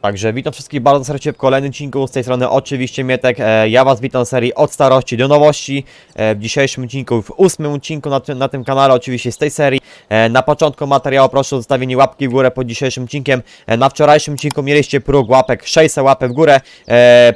Także witam wszystkich bardzo serdecznie w kolejnym odcinku, z tej strony oczywiście Mietek, e, ja was witam w serii od starości do nowości, e, w dzisiejszym odcinku, w ósmym odcinku na tym, na tym kanale oczywiście z tej serii, e, na początku materiału proszę o zostawienie łapki w górę pod dzisiejszym odcinkiem, na wczorajszym odcinku mieliście próg łapek 600 łapek w górę,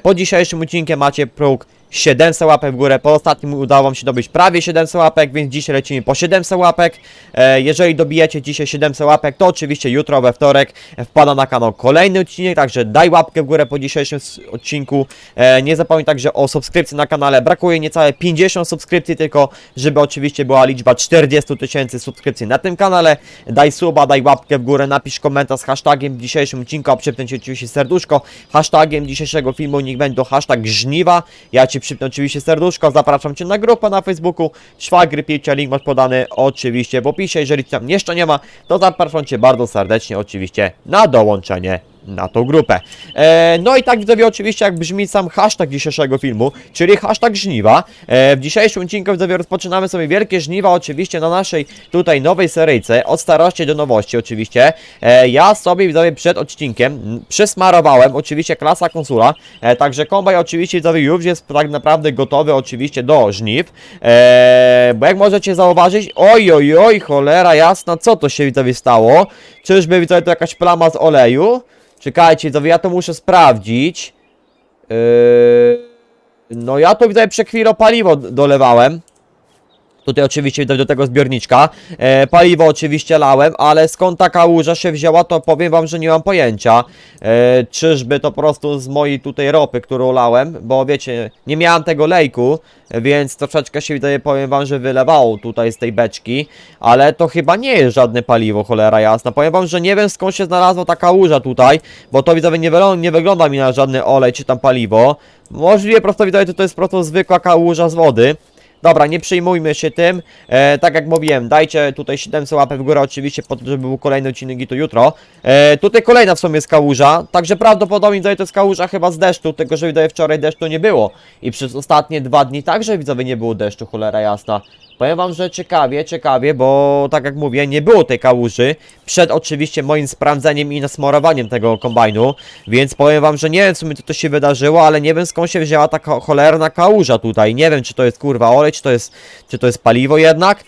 po dzisiejszym odcinkiem macie próg 700 łapek w górę, po ostatnim udało wam się zdobyć prawie 700 łapek, więc dzisiaj lecimy po 700 łapek. E, jeżeli dobijecie dzisiaj 700 łapek, to oczywiście jutro we wtorek wpada na kanał kolejny odcinek, także daj łapkę w górę po dzisiejszym odcinku. E, nie zapomnij także o subskrypcji na kanale, brakuje niecałe 50 subskrypcji tylko, żeby oczywiście była liczba 40 tysięcy subskrypcji na tym kanale. Daj suba, daj łapkę w górę, napisz komentarz z hashtagiem w dzisiejszym odcinku, a przypnę ci oczywiście serduszko. Hashtagiem dzisiejszego filmu niech będzie hashtag żniwa. Ja ci przypnę oczywiście serduszko, zapraszam cię na grupę na Facebooku. Szwagry picia, link masz podany oczywiście w opisie. Jeżeli tam jeszcze nie ma, to zapraszam cię bardzo serdecznie oczywiście na dołączenie na tą grupę. E, no i tak widzowie oczywiście jak brzmi sam hashtag dzisiejszego filmu, czyli hashtag żniwa. E, w dzisiejszym odcinku widzowie rozpoczynamy sobie wielkie żniwa oczywiście na naszej tutaj nowej seryjce, od starości do nowości oczywiście. E, ja sobie widzowie przed odcinkiem m, przysmarowałem oczywiście klasa konsula, e, także kombaj oczywiście widzowie już jest tak naprawdę gotowy oczywiście do żniw. E, bo jak możecie zauważyć, oj oj oj cholera jasna, co to się widzowie stało? Czyżby widzowie to jakaś plama z oleju? Czekajcie, widzowie, ja to muszę sprawdzić. Yy... No ja to widzę przekwiro paliwo d- dolewałem. Tutaj oczywiście do, do tego zbiorniczka. E, paliwo oczywiście lałem, ale skąd taka łuża się wzięła, to powiem wam, że nie mam pojęcia. E, czyżby to po prostu z mojej tutaj ropy, którą lałem, bo wiecie, nie miałem tego lejku, więc troszeczkę się wydaje, powiem wam, że wylewało tutaj z tej beczki, ale to chyba nie jest żadne paliwo, cholera jasna. Powiem wam, że nie wiem skąd się znalazła taka łuża tutaj, bo to widzowie nie, wygląda- nie wygląda mi na żadny olej czy tam paliwo. Możliwie prosto widzowie, to, to jest po prostu zwykła kałuża z wody. Dobra, nie przejmujmy się tym. E, tak jak mówiłem, dajcie tutaj 700 łapek w górę oczywiście, po to, żeby był kolejny odcinek i to jutro. E, tutaj kolejna w sumie jest kałuża, także prawdopodobnie tutaj to jest chyba z deszczu, tylko że widzowie wczoraj deszczu nie było. I przez ostatnie dwa dni także widzowie nie było deszczu, cholera jasna. Powiem wam, że ciekawie, ciekawie, bo tak jak mówię, nie było tej kałuży przed oczywiście moim sprawdzeniem i nasmarowaniem tego kombajnu, więc powiem wam, że nie wiem co to się wydarzyło, ale nie wiem skąd się wzięła ta cholerna kałuża tutaj, nie wiem czy to jest kurwa olej, czy to jest, czy to jest paliwo jednak,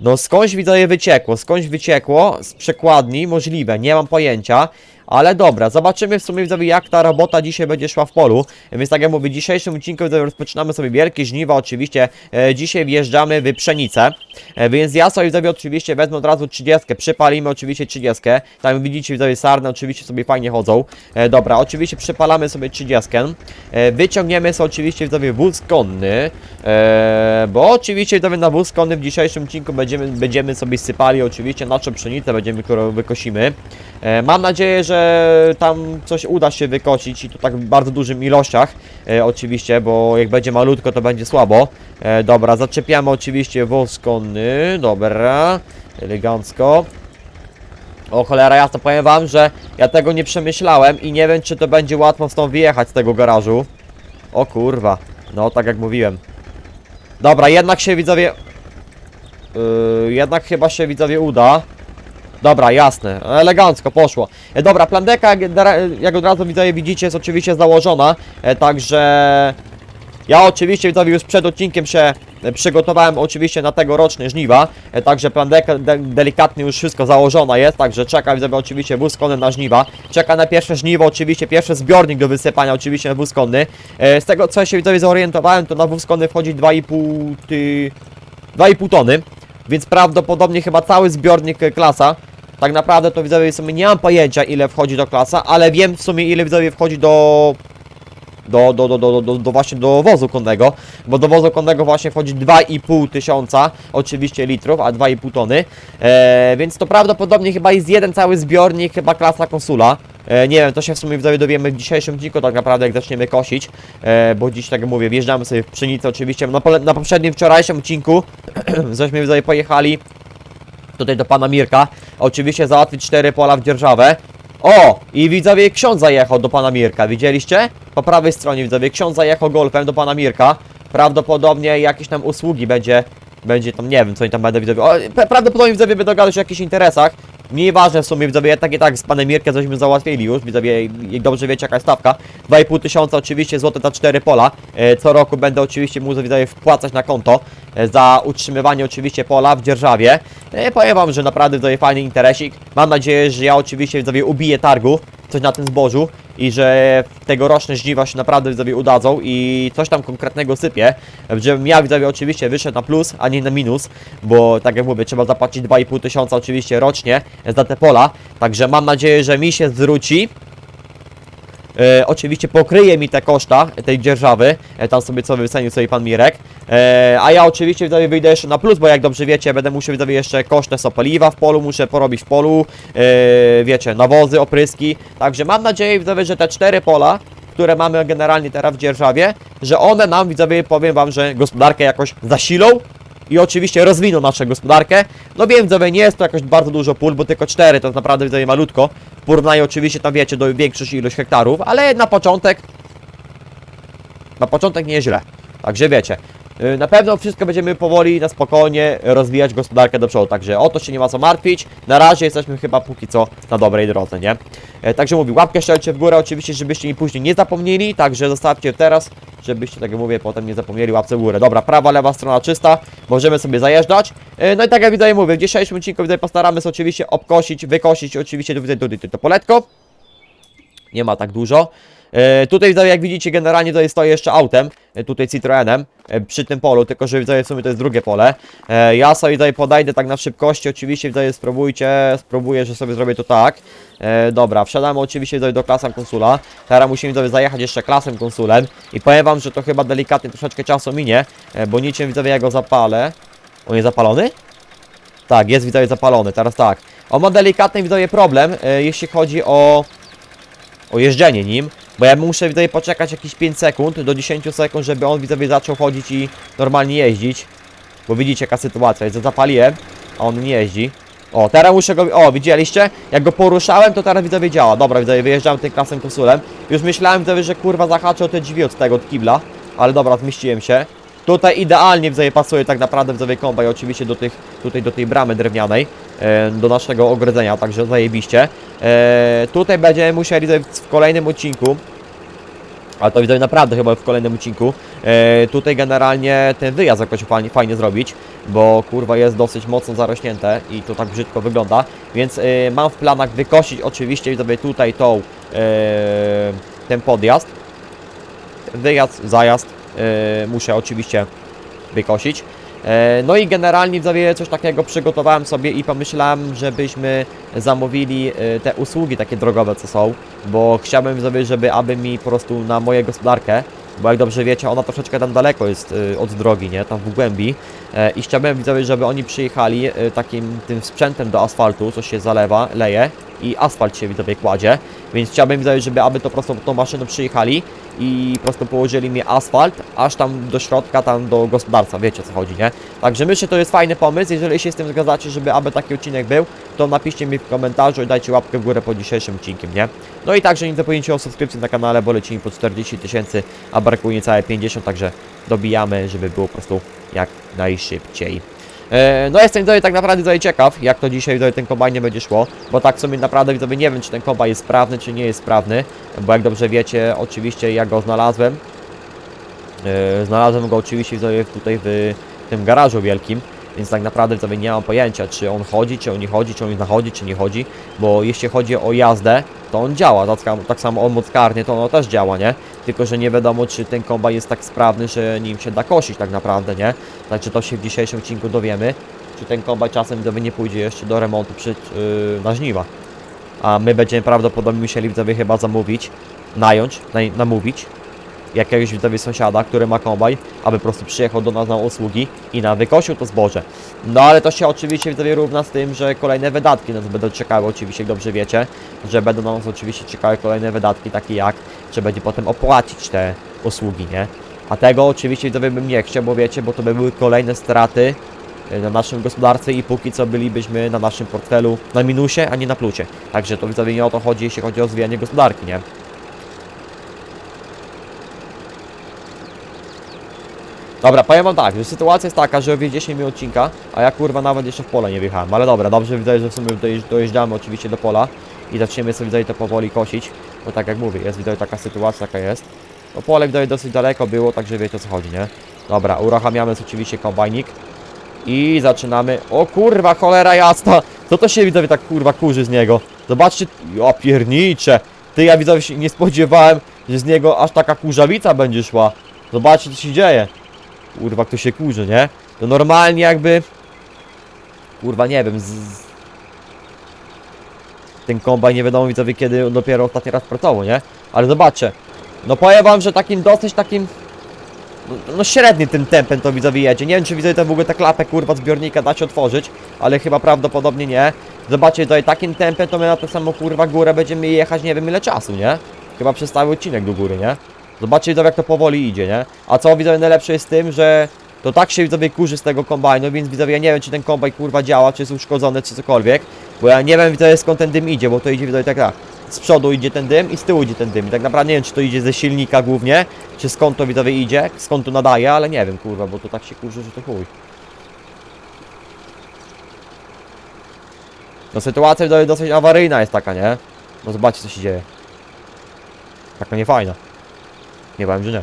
no skądś widzowie wyciekło, skądś wyciekło, z przekładni, możliwe, nie mam pojęcia, ale dobra, zobaczymy w sumie widzowie jak ta robota dzisiaj będzie szła w polu, więc tak jak mówię, dzisiejszym odcinku widzowie rozpoczynamy sobie wielkie żniwa, oczywiście. E, dzisiaj wjeżdżamy w pszenicę, e, więc ja sobie widzowie oczywiście wezmę od razu 30, przypalimy oczywiście 30, tam widzicie widzowie sarny oczywiście sobie fajnie chodzą, e, dobra, oczywiście przypalamy sobie 30, e, wyciągniemy sobie oczywiście widzowie wóz konny, e, bo oczywiście widzowie na wóz konny w dzisiejszym odcinku będziemy, będziemy sobie sypali oczywiście naszą pszenicę, będziemy, którą wykosimy, Mam nadzieję, że tam coś uda się wykosić i to tak w bardzo dużych ilościach e, oczywiście, bo jak będzie malutko to będzie słabo. E, dobra, zaczepiamy oczywiście wóz konny, dobra, elegancko. O cholera jasno, powiem wam, że ja tego nie przemyślałem i nie wiem czy to będzie łatwo stąd wyjechać z tego garażu. O kurwa, no tak jak mówiłem. Dobra, jednak się widzowie... Yy, jednak chyba się widzowie uda. Dobra, jasne, elegancko poszło. E, dobra, plandeka, jak, od razu widzowie widzicie, jest oczywiście założona, e, także ja oczywiście widzowie już przed odcinkiem się e, przygotowałem oczywiście na tegoroczne żniwa, także plandeka de delikatnie już wszystko założona jest, także czeka widzowie oczywiście wóz konny na żniwa, czeka na pierwsze żniwo, oczywiście pierwszy zbiornik do wysypania oczywiście wóz konny. Z tego co się widzowie zorientowałem, to na wóz konny wchodzi 2,5 ty... 2,5 tony, więc prawdopodobnie chyba cały zbiornik e, klasa. Tak naprawdę to widzowie w sumie nie mam pojęcia ile wchodzi do klasa, ale wiem w sumie ile widzowie wchodzi do do, do, do, do, do, do właśnie do wozu konnego, bo do wozu konnego właśnie wchodzi 2,5 tysiąca oczywiście litrów, a 2,5 tony, e, więc to prawdopodobnie chyba jest jeden cały zbiornik, chyba klasa konsula. E, nie wiem, to się w sumie dowiemy w dzisiejszym odcinku tak naprawdę jak zaczniemy kosić, e, bo dziś tak jak mówię, wjeżdżamy sobie w pszenicę oczywiście, na, na poprzednim wczorajszym odcinku, żeśmy widzowie pojechali tutaj do pana Mirka, oczywiście załatwić cztery pola w dzierżawę. O! I widzowie ksiądz zajechał do pana Mirka, widzieliście? Po prawej stronie widzowie ksiądz zajechał golfem do pana Mirka. Prawdopodobnie jakieś tam usługi będzie, będzie tam, nie wiem co oni tam będą widzowie. O, pra- prawdopodobnie widzowie będą gadać o jakichś interesach. Nieważne w sumie, widzowie, tak i tak z panem Mirkiem żeśmy załatwili już, widzowie, jak dobrze wiecie jaka jest stawka. 2,5 tysiąca oczywiście złote za 4 pola. E, Co roku będę oczywiście mógł widzowie wpłacać na konto e, za utrzymywanie oczywiście pola w dzierżawie. E, Powiem wam, że naprawdę widzowie fajny interesik. Mam nadzieję, że ja oczywiście widzowie ubiję targu, coś na tym zbożu i że tegoroczne żniwa się naprawdę widzowie udadzą i coś tam konkretnego sypie, żebym ja widzowie oczywiście wyszedł na plus, a nie na minus, bo tak jak mówię, trzeba zapłacić 2,5 tysiąca oczywiście rocznie za te pola, także mam nadzieję, że mi się zwróci. E, oczywiście pokryje mi te koszta tej dzierżawy, e, tam sobie co wycenił sobie pan Mirek, e, a ja oczywiście widzowie wyjdę jeszcze na plus, bo jak dobrze wiecie, będę musiał widzowie jeszcze koszty są paliwa w polu, muszę porobić w polu, e, wiecie, nawozy, opryski, także mam nadzieję widzowie, że te cztery pola, które mamy generalnie teraz w dzierżawie, że one nam widzowie, powiem wam, że gospodarkę jakoś zasilą, i oczywiście rozwiną naszą gospodarkę. No wiem, widzowie, nie jest to jakoś bardzo dużo pól, bo tylko 4 to jest naprawdę widzowie malutko. W porównaniu oczywiście tam wiecie do większość ilość hektarów, ale na początek na początek nieźle. Także wiecie. Y, Na pewno wszystko będziemy powoli, na spokojnie rozwijać gospodarkę do przodu, także o to się nie ma co martwić. Na razie jesteśmy chyba póki co na dobrej drodze, nie? E, Także mówię, łapkę strzelcie w górę oczywiście, żebyście mi później nie zapomnieli, także zostawcie teraz, żebyście, tak jak mówię, potem nie zapomnieli łapce w górę. Dobra, prawa, lewa strona czysta, możemy sobie zajeżdżać. E, No i tak jak widzowie mówię, w dzisiejszym odcinku widzowie postaramy się oczywiście obkosić, wykosić oczywiście tutaj, tutaj, tutaj to poletko. Nie ma tak dużo. E, tutaj jak widzicie, generalnie tutaj stoi jeszcze autem, e, tutaj Citroenem, e, przy tym polu, tylko że widzowie w sumie to jest drugie pole. Ja sobie tutaj podajdę tak na szybkości, oczywiście widzowie spróbujcie, spróbuję, że sobie zrobię to tak. Dobra, wsiadamy oczywiście widzowie do klasem konsula. Teraz musimy widzowie zajechać jeszcze klasem konsulem i powiem wam, że to chyba delikatnie troszeczkę czasu minie, bo niczym widzowie ja go zapalę. On jest zapalony? Tak, jest widzowie zapalony, teraz tak. On ma delikatny widzowie problem, jeśli chodzi o o jeżdżenie nim, bo ja muszę widzowie poczekać jakieś 5 sekund do 10 sekund, żeby on widzowie zaczął chodzić i normalnie jeździć. Bo widzicie jaka sytuacja jest, zapaliłem, a on nie jeździ. O, teraz muszę go, o widzieliście? Jak go poruszałem, to teraz widzowie działa. Dobra, widzowie, wyjeżdżałem tym klasem konsulem. Już myślałem widzowie, że kurwa zahaczę o te drzwi od tego, od kibla. Ale dobra, zmieściłem się. Tutaj idealnie widzowie pasuje tak naprawdę widzowie kombaj oczywiście do tych, tutaj do tej bramy drewnianej, do naszego ogrodzenia, także zajebiście. E, tutaj będziemy musieli w kolejnym odcinku, ale to widzowie naprawdę chyba w kolejnym odcinku, e, tutaj generalnie ten wyjazd jakoś fajnie, fajnie zrobić, bo kurwa jest dosyć mocno zarośnięte i to tak brzydko wygląda, więc e, mam w planach wykosić oczywiście widzowie tutaj tą, e, ten podjazd, wyjazd, zajazd e, muszę oczywiście wykosić. E, No i generalnie widzowie coś takiego przygotowałem sobie i pomyślałem, żebyśmy zamówili e, te usługi takie drogowe co są, bo chciałbym żeby aby mi po prostu na moją gospodarkę, bo jak dobrze wiecie, ona troszeczkę tam daleko jest e, od drogi, nie, tam w głębi. I chciałbym widzowie, żeby oni przyjechali takim tym sprzętem do asfaltu, co się zalewa, leje i asfalt się widzowie kładzie, więc chciałbym widzowie, żeby aby to po prostu tą maszyną przyjechali i po prostu położyli mi asfalt aż tam do środka, tam do gospodarstwa, wiecie co chodzi, nie? Także myślę, to jest fajny pomysł, jeżeli się z tym zgadzacie, żeby aby taki odcinek był, to napiszcie mi w komentarzu i dajcie łapkę w górę pod dzisiejszym odcinkiem, nie? No i także nie zapomnijcie o subskrypcji na kanale, bo lecimy po 40 tysięcy, a brakuje niecałe 50, także dobijamy, żeby było po prostu jak najszybciej. E, No jestem tutaj tak naprawdę tutaj ciekaw, jak to dzisiaj tutaj ten kombajn nie będzie szło, bo tak w sumie naprawdę widzowie nie wiem, czy ten kombajn jest sprawny, czy nie jest sprawny, bo jak dobrze wiecie, oczywiście ja go znalazłem. E, Znalazłem go oczywiście widzowie tutaj w tym garażu wielkim, więc tak naprawdę widzowie nie mam pojęcia, czy on chodzi, czy on nie chodzi, czy on nachodzi, czy nie chodzi, bo jeśli chodzi o jazdę, to on działa, tak, samo- tak samo on mocarnie, to ono też działa, nie? Tylko, że nie wiadomo, czy ten kombajn jest tak sprawny, że nim się da kosić tak naprawdę, nie? Także to się w dzisiejszym odcinku dowiemy, czy ten kombajn czasem widzowie nie pójdzie jeszcze do remontu przy, yy, na żniwa. A my będziemy prawdopodobnie musieli chyba zamówić, nająć, naj, namówić jakiegoś widzowie sąsiada, który ma kombajn, aby po prostu przyjechał do nas na usługi i nam wykosił to zboże. No ale to się oczywiście widzowie równa z tym, że kolejne wydatki nas będą czekały, oczywiście dobrze wiecie, że będą na nas oczywiście czekały kolejne wydatki, takie jak, że będzie potem opłacić te usługi, nie? A tego oczywiście widzowie bym nie chciał, bo wiecie, bo to by były kolejne straty y, na naszym gospodarce i póki co bylibyśmy na naszym portfelu na minusie, a nie na plusie. Także to widzowie nie o to chodzi, jeśli chodzi o rozwijanie gospodarki, nie? Dobra, powiem wam tak, że sytuacja jest taka, że wiedzieliście 10 minut odcinka, a ja kurwa nawet jeszcze w pole nie wjechałem, ale dobra, dobrze wydaje, że w sumie dojeżdż- dojeżdżamy oczywiście do pola i zaczniemy sobie widać to powoli kosić, bo tak jak mówię, jest widać taka sytuacja, jaka jest. No pole widać dosyć daleko było, także wiecie o co chodzi, nie? Dobra, uruchamiamy oczywiście kombajnik i zaczynamy, o kurwa, cholera jasna, co to się widzowie tak kurwa kurzy z niego? Zobaczcie, o piernicze, ty ja widzowie się nie spodziewałem, że z niego aż taka kurzawica będzie szła. Zobaczcie co się dzieje. Kurwa, kto się kurzy, nie? To normalnie jakby... Kurwa, nie wiem, z... Ten kombajn nie wiadomo widzowie kiedy dopiero ostatni raz pracował, nie? Ale zobaczcie. No powiem wam, że takim dosyć takim... No, no średnim tym tempem to widzowie jedzie. Nie wiem czy widzowie to w ogóle tę klapę kurwa zbiornika da się otworzyć, ale chyba prawdopodobnie nie. Zobaczcie, tutaj takim tempem to my na tę samą kurwa górę będziemy jechać nie wiem ile czasu, nie? Chyba przez cały odcinek do góry, nie? Zobaczcie widzowie jak to powoli idzie, nie? A co widzowie najlepsze jest tym, że to tak się widzowie kurzy z tego kombajnu, więc widzowie ja nie wiem czy ten kombajn kurwa działa, czy jest uszkodzony, czy cokolwiek. Bo ja nie wiem widzowie skąd ten dym idzie, bo to idzie widzowie tak tak. Z przodu idzie ten dym i z tyłu idzie ten dym. I tak naprawdę nie wiem czy to idzie ze silnika głównie, czy skąd to widzowie idzie, skąd to nadaje, ale nie wiem kurwa, bo to tak się kurzy, że to chuj. No sytuacja widzowie dosyć awaryjna jest taka, nie? No zobaczcie co się dzieje. Taka niefajna. Nie powiem, że nie.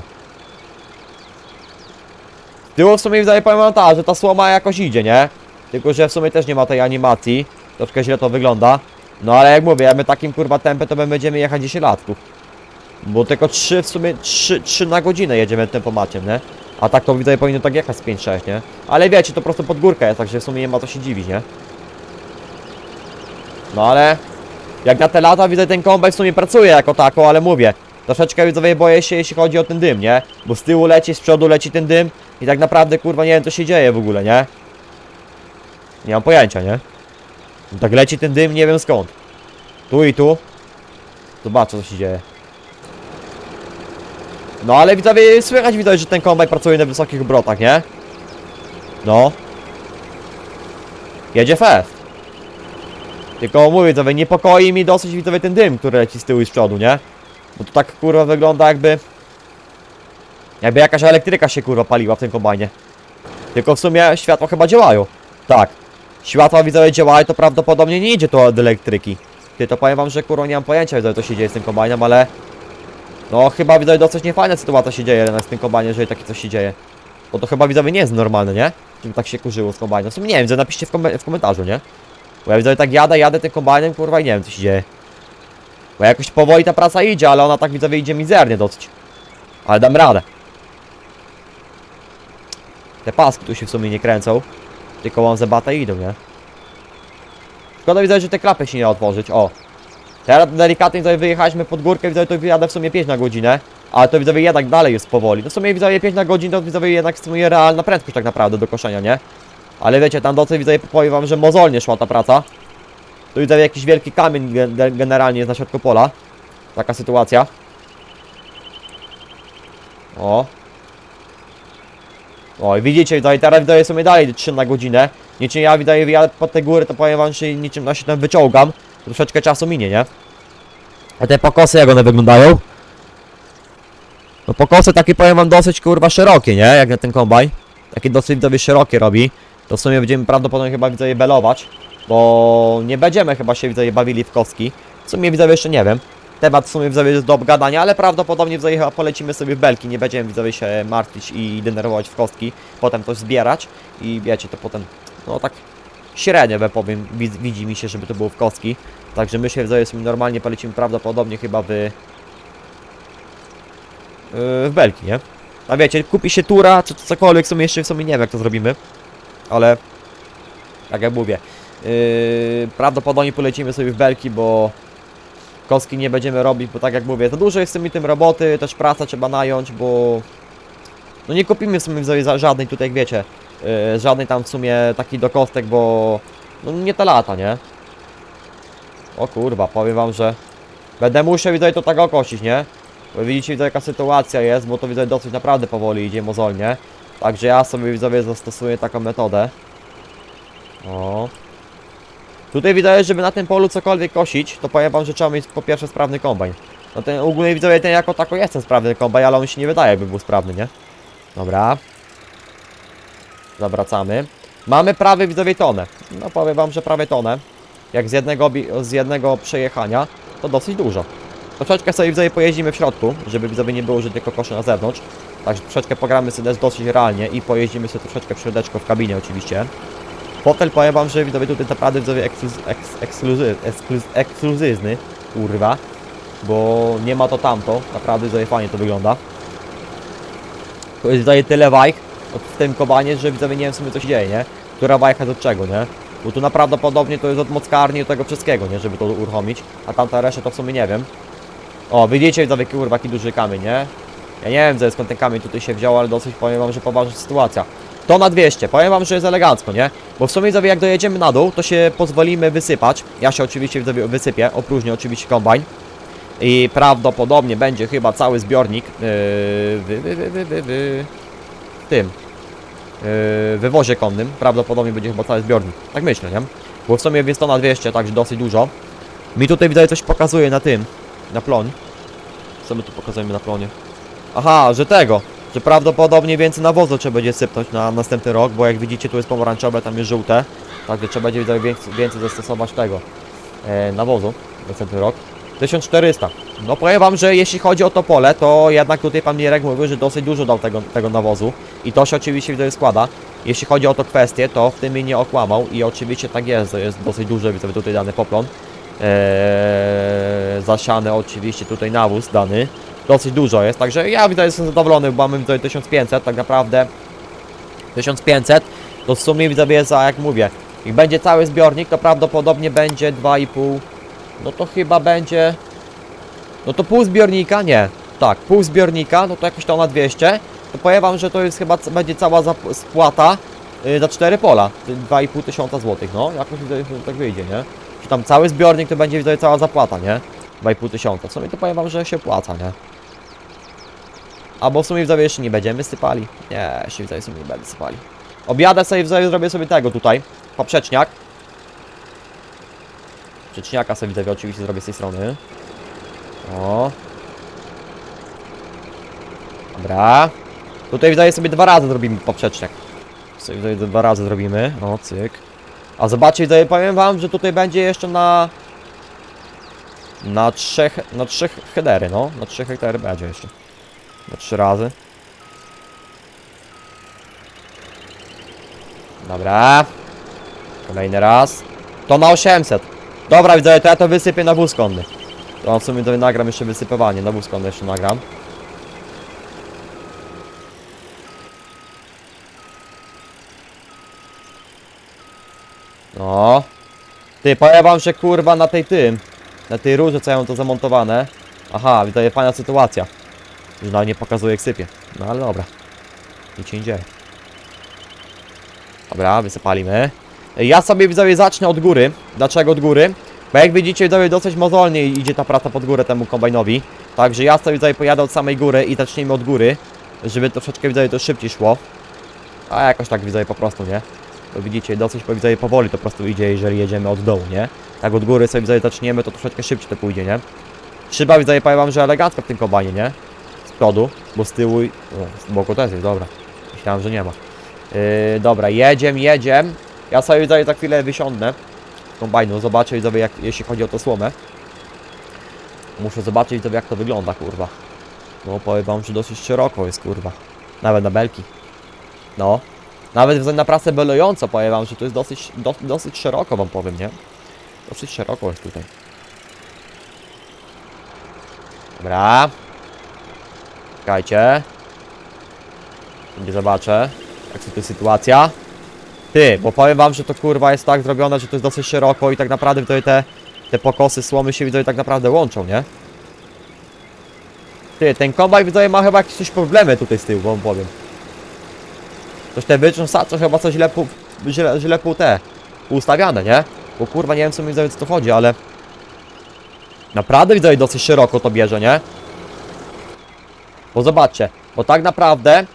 Tyłu w sumie wydaje tak, że ta słoma jakoś idzie, nie? Tylko, że w sumie też nie ma tej animacji. Troszkę źle to wygląda. No ale jak mówię, my takim kurwa tempem, to my będziemy jechać 10 latków. Bo tylko 3 w sumie, 3, 3 na godzinę jedziemy tempomaciem, nie? A tak to widzę powinno tak jechać z 5-6, nie? Ale wiecie, to po prostu pod górkę jest, także w sumie nie ma co się dziwić, nie? No ale... Jak na te lata widzę ten kombaj w sumie pracuje jako tako, ale mówię Troszeczkę widzowie boję się jeśli chodzi o ten dym, nie? Bo z tyłu leci, z przodu leci ten dym I tak naprawdę kurwa nie wiem co się dzieje w ogóle, nie? Nie mam pojęcia, nie? Tak leci ten dym, nie wiem skąd Tu i tu Zobaczę co się dzieje No ale widzowie, słychać widać, że ten kombaj pracuje na wysokich obrotach, nie? No Jedzie fest tylko mówię widzowie, niepokoi mi dosyć widzowie ten dym, który leci z tyłu i z przodu, nie? Bo to tak kurwa wygląda jakby... Jakby jakaś elektryka się kurwa paliła w tym kombajnie. Tylko w sumie światła chyba działają. Tak. Światła widzowie działają, to prawdopodobnie nie idzie to od elektryki. Ty to powiem wam, że kurwa nie mam pojęcia widzowie co się dzieje z tym kombajnem, ale... No chyba widzowie dosyć niefajna sytuacja się dzieje z tym kombajnie, jeżeli takie coś się dzieje. Bo to chyba widzowie nie jest normalne, nie? Żeby tak się kurzyło z kombajnem. W sumie nie wiem, napiszcie w, kom w komentarzu, nie? Bo ja widzę, tak jadę, jadę tym kombajnem, kurwa i nie wiem co się dzieje. Bo jakoś powoli ta praca idzie, ale ona tak widzowie idzie mizernie dosyć. Ale dam radę. Te paski tu się w sumie nie kręcą. Tylko mam zębate i idą, nie? Szkoda widzę, że te klapy się nie otworzyć, o. Teraz delikatnie tutaj wyjechaliśmy pod górkę, widzę, to wyjadę w sumie 5 na godzinę. Ale to widzowie jednak dalej jest powoli. No w sumie widzowie 5 na godzinę to widzowie jednak sumie realna prędkość tak naprawdę do koszenia, nie? Ale wiecie, tam dosyć widzę, powiem wam, że mozolnie szła ta praca. Tu widzę jakiś wielki kamień gen- generalnie jest na środku pola. Taka sytuacja. O. O, widzicie, tutaj teraz wydaje sobie dalej 3 na godzinę. Niczym ja wydaje wyjadę pod te góry, to powiem wam, że niczym na się tam wyciągam. Troszeczkę czasu minie, nie? A te pokosy jak one wyglądają? No pokosy takie powiem wam dosyć kurwa szerokie, nie? Jak na ten kombaj. Takie dosyć widzowie szerokie robi. To w sumie będziemy prawdopodobnie chyba widzowie belować. Bo nie będziemy chyba się widzowie bawili w kostki. W sumie widzowie jeszcze nie wiem. Temat w sumie widzowie jest do obgadania, ale prawdopodobnie widzowie chyba polecimy sobie w belki. Nie będziemy widzowie się martwić i denerwować w kostki. Potem coś zbierać. I wiecie, to potem, no tak średnio we powiem, widzi, mi się, żeby to było w kostki. Także my się widzowie sobie normalnie polecimy prawdopodobnie chyba w... Yy, w belki, nie? A wiecie, kupi się tura, czy cokolwiek, w sumie jeszcze w sumie nie wiem jak to zrobimy. Ale, tak jak mówię, prawdopodobnie polecimy sobie w belki, bo kostki nie będziemy robić, bo tak jak mówię, to dużo jest z tym roboty, też praca trzeba nająć, bo no nie kupimy w sumie żadnej tutaj, wiecie, yy, żadnej tam w sumie takiej do kostek, bo no nie te lata, nie? O kurwa, powiem wam, że będę musiał widzę to tak okosić, nie? Bo widzicie, widzę jaka sytuacja jest, bo to widzę dosyć naprawdę powoli idzie mozolnie. Także ja sobie widzowie zastosuję taką metodę. O. Tutaj widać, żeby na tym polu cokolwiek kosić, to powiem wam, że trzeba mieć po pierwsze sprawny kombajn. No ten ogólnie widzowie ten jako tako jest ten sprawny kombajn, ale on się nie wydaje jakby był sprawny, nie? Dobra. Zawracamy. Mamy prawy widzowie tonę. No powiem wam, że prawie tonę. Jak z jednego, z jednego przejechania, to dosyć dużo. Troszeczkę sobie widzowie pojeździmy w środku, żeby widzowie nie było, że tylko kosze na zewnątrz. Także troszeczkę pogramy sobie dosyć realnie i pojeździmy sobie troszeczkę w środeczko w kabinie oczywiście. Fotel powiem wam, że widzowie tutaj naprawdę widzowie ekskluz, eks, ekskluzy, ekskluz, ekskluzyzny, kurwa. Bo nie ma to tamto, naprawdę widzowie fajnie to wygląda. To jest tyle wajch od tym kobanie, że widzowie nie wiem w sumie co się dzieje, nie? Która wajcha od czego, nie? Bo tu naprawdę podobnie to jest od mockarni do tego wszystkiego, nie? Żeby to uruchomić. A tamta reszta to w sumie nie wiem. O, widzicie widzowie, kurwa, jaki duży kamień, nie? Ja nie wiem, skąd ten kamień tutaj się wziął, ale dosyć powiem wam, że poważna sytuacja. To na 200, powiem wam, że jest elegancko, nie? Bo w sumie widzowie, jak dojedziemy na dół, to się pozwolimy wysypać. Ja się oczywiście wysypię, opróżnię oczywiście kombajn. I prawdopodobnie będzie chyba cały zbiornik yy, wy, wy, wy, wy, tym yy, wywozie konnym. Prawdopodobnie będzie chyba cały zbiornik. Tak myślę, nie? Bo w sumie jest to na 200, także dosyć dużo. Mi tutaj widzowie coś pokazuje na tym, na ploń. Co my tu pokazujemy na plonie? Aha, że tego, że prawdopodobnie więcej nawozu trzeba będzie sypnąć na następny rok, bo jak widzicie tu jest pomarańczowe, tam jest żółte. Także trzeba będzie więcej, więcej zastosować tego e, nawozu na następny rok. 1400. No powiem wam, że jeśli chodzi o to pole, to jednak tutaj pan Mierek mówił, że dosyć dużo dał tego, tego nawozu i to się oczywiście widzowie składa. Jeśli chodzi o to kwestię, to w tym mnie nie okłamał i oczywiście tak jest, że jest dosyć duży widzowie tutaj dany poplon. Eee, zasiany oczywiście tutaj nawóz dany. Dosyć dużo jest, także ja widzę jestem zadowolony, bo mamy tutaj 1500, tak naprawdę. 1500 to w sumie widzowie za jak mówię, jak będzie cały zbiornik, to prawdopodobnie będzie 2,5 no to chyba będzie no to pół zbiornika, nie. Tak, pół zbiornika, no to jakoś to na 200 to powiem wam, że to jest chyba będzie cała spłata yy, za 4 pola. 2,5 tysiąca złotych, no. Jakoś tak wyjdzie, nie? Czy tam cały zbiornik to będzie widzowie cała zapłata, nie? 2,5 tysiąca, w sumie to powiem wam, że się opłaca, nie Albo w sumie widzowie jeszcze nie będziemy sypali. Nie, jeszcze w sumie nie będę sypali. Objadę sobie widzowie zrobię sobie tego tutaj. Poprzeczniak. Przeczniaka sobie widzowie oczywiście zrobię z tej strony. O. Dobra. Tutaj widzowie sobie dwa razy zrobimy poprzeczniak. Sobie widzowie dwa razy zrobimy. O, cyk. A zobaczcie widzowie, powiem wam, że tutaj będzie jeszcze na... Na trzech, na trzech headery, no. Na trzech hektary będzie jeszcze. Na trzy razy. Dobra. Kolejny raz. To na 800. Dobra, widzę, to ja to wysypię na wóz konny. To w sumie to nagram jeszcze wysypywanie, na wóz konny jeszcze nagram. No. Ty, powiem że kurwa na tej tym, na tej rurze co ja mam to zamontowane. Aha, widzę, fajna sytuacja. Że nawet nie pokazuje jak sypie. No ale dobra. Nic się nie dzieje. Dobra, wysypalimy. Ja sobie widzowie zacznę od góry. Dlaczego od góry? Bo jak widzicie widzowie dosyć mozolnie idzie ta praca pod górę temu kombajnowi. Także ja sobie widzowie pojadę od samej góry i zacznijmy od góry. Żeby troszeczkę widzowie to szybciej szło. A jakoś tak widzowie po prostu, nie? To widzicie, dosyć widzowie powoli to po prostu idzie, jeżeli jedziemy od dołu, nie? Tak od góry sobie widzowie zaczniemy, to troszeczkę szybciej to pójdzie, nie? Szyba widzowie powiem wam, że elegancko w tym kombajnie, nie? Przodu, bo z tyłu i... O, z boku też jest, dobra. Myślałem, że nie ma. Yy, dobra, jedziem, jedziem. Ja sobie widzowie za chwilę wysiądę z kombajnu, zobaczę widzowie jak, jeśli chodzi o tą słomę. Muszę zobaczyć widzowie jak to wygląda, kurwa. No powiem wam, że dosyć szeroko jest, kurwa. Nawet na belki. No. Nawet na prasę belująco powiem wam, że to jest dosyć, do, dosyć szeroko wam powiem, nie? Dosyć szeroko jest tutaj. Dobra. Czekajcie. Nie zobaczę, jak to jest sytuacja. Ty, bo powiem wam, że to kurwa jest tak zrobione, że to jest dosyć szeroko i tak naprawdę tutaj te, te pokosy słomy się widzę tak naprawdę łączą, nie? Ty, ten kombaj widzę ma chyba jakieś problemy tutaj z tyłu, wam powiem. Coś te wytrząsacze chyba coś źle, pu- źle, źle pół te ustawiane, nie? Bo kurwa nie wiem co mi widzę, co to chodzi, ale naprawdę widzę dosyć szeroko to bierze, nie? Bo zobaczcie, bo tak naprawdę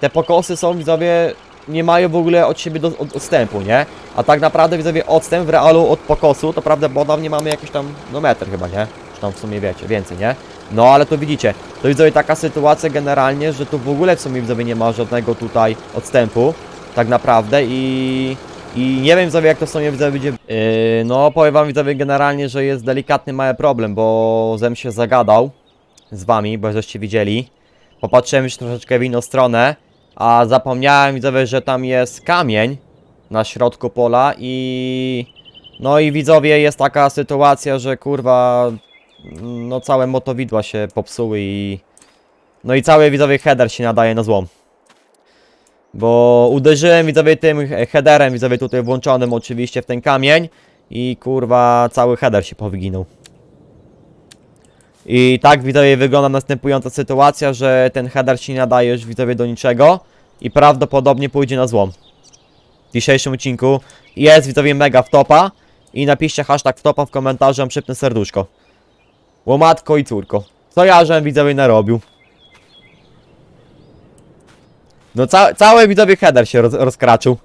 te pokosy są widzowie nie mają w ogóle od siebie do, od, odstępu, nie? A tak naprawdę widzowie odstęp w realu od pokosu to prawdopodobnie mamy jakiś tam no metr chyba, nie? Czy tam w sumie wiecie, więcej, nie? No ale to widzicie, to widzowie taka sytuacja generalnie, że tu w ogóle w sumie widzowie nie ma żadnego tutaj odstępu. tak naprawdę i, i nie wiem widzowie jak to w sumie widzowie będzie. Yy, no powiem wam widzowie generalnie, że jest delikatny mały problem, bo Zem się zagadał z wami, bo żeście widzieli. Popatrzyłem już troszeczkę w inną stronę, a zapomniałem widzowie, że tam jest kamień na środku pola i no i widzowie jest taka sytuacja, że kurwa no całe motowidła się popsuły i no i cały widzowie header się nadaje na złom. Bo uderzyłem widzowie tym he- headerem, widzowie tutaj włączonym oczywiście w ten kamień i kurwa cały header się powyginął. I tak widzowie wygląda następująca sytuacja, że ten header się nie nadaje już widzowie do niczego i prawdopodobnie pójdzie na złom. W dzisiejszym odcinku jest widzowie mega wtopa i napiszcie hashtag wtopa w komentarzu, mam przypnę serduszko. Łomatko i córko. Co ja żem widzowie narobił? No ca cały widzowie header się roz rozkraczył.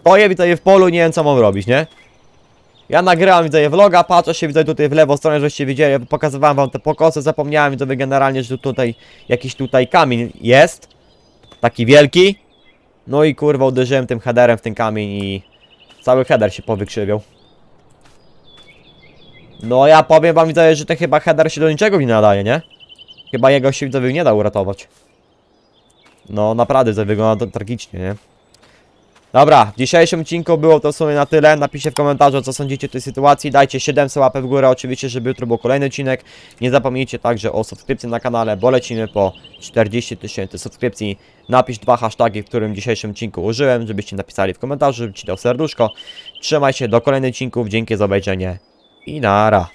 Stoję widzowie w polu, nie wiem co mam robić, nie? Ja nagrywam widzowie vloga, patrzę się widzowie tutaj w lewą stronę, żeście widzieli, pokazywałem wam te pokosy, zapomniałem widzowie generalnie, że tutaj jakiś tutaj kamień jest. Taki wielki. No i kurwa uderzyłem tym headerem w ten kamień i cały header się powykrzywiał. No ja powiem wam widzowie, że to chyba header się do niczego nie nadaje, nie? Chyba jego się widzowie nie da uratować. No naprawdę to wygląda tragicznie, nie? Dobra, w dzisiejszym odcinku było to w sumie na tyle. Napiszcie w komentarzu co sądzicie o tej sytuacji. Dajcie 700 łapek w górę oczywiście, żeby jutro był kolejny odcinek. Nie zapomnijcie także o subskrypcji na kanale, bo lecimy po 40 tysięcy subskrypcji. Napisz dwa hasztagi, w którym w dzisiejszym odcinku użyłem, żebyście napisali w komentarzu, żeby ci dał serduszko. Trzymaj się do kolejnych odcinków, dzięki za obejrzenie i nara.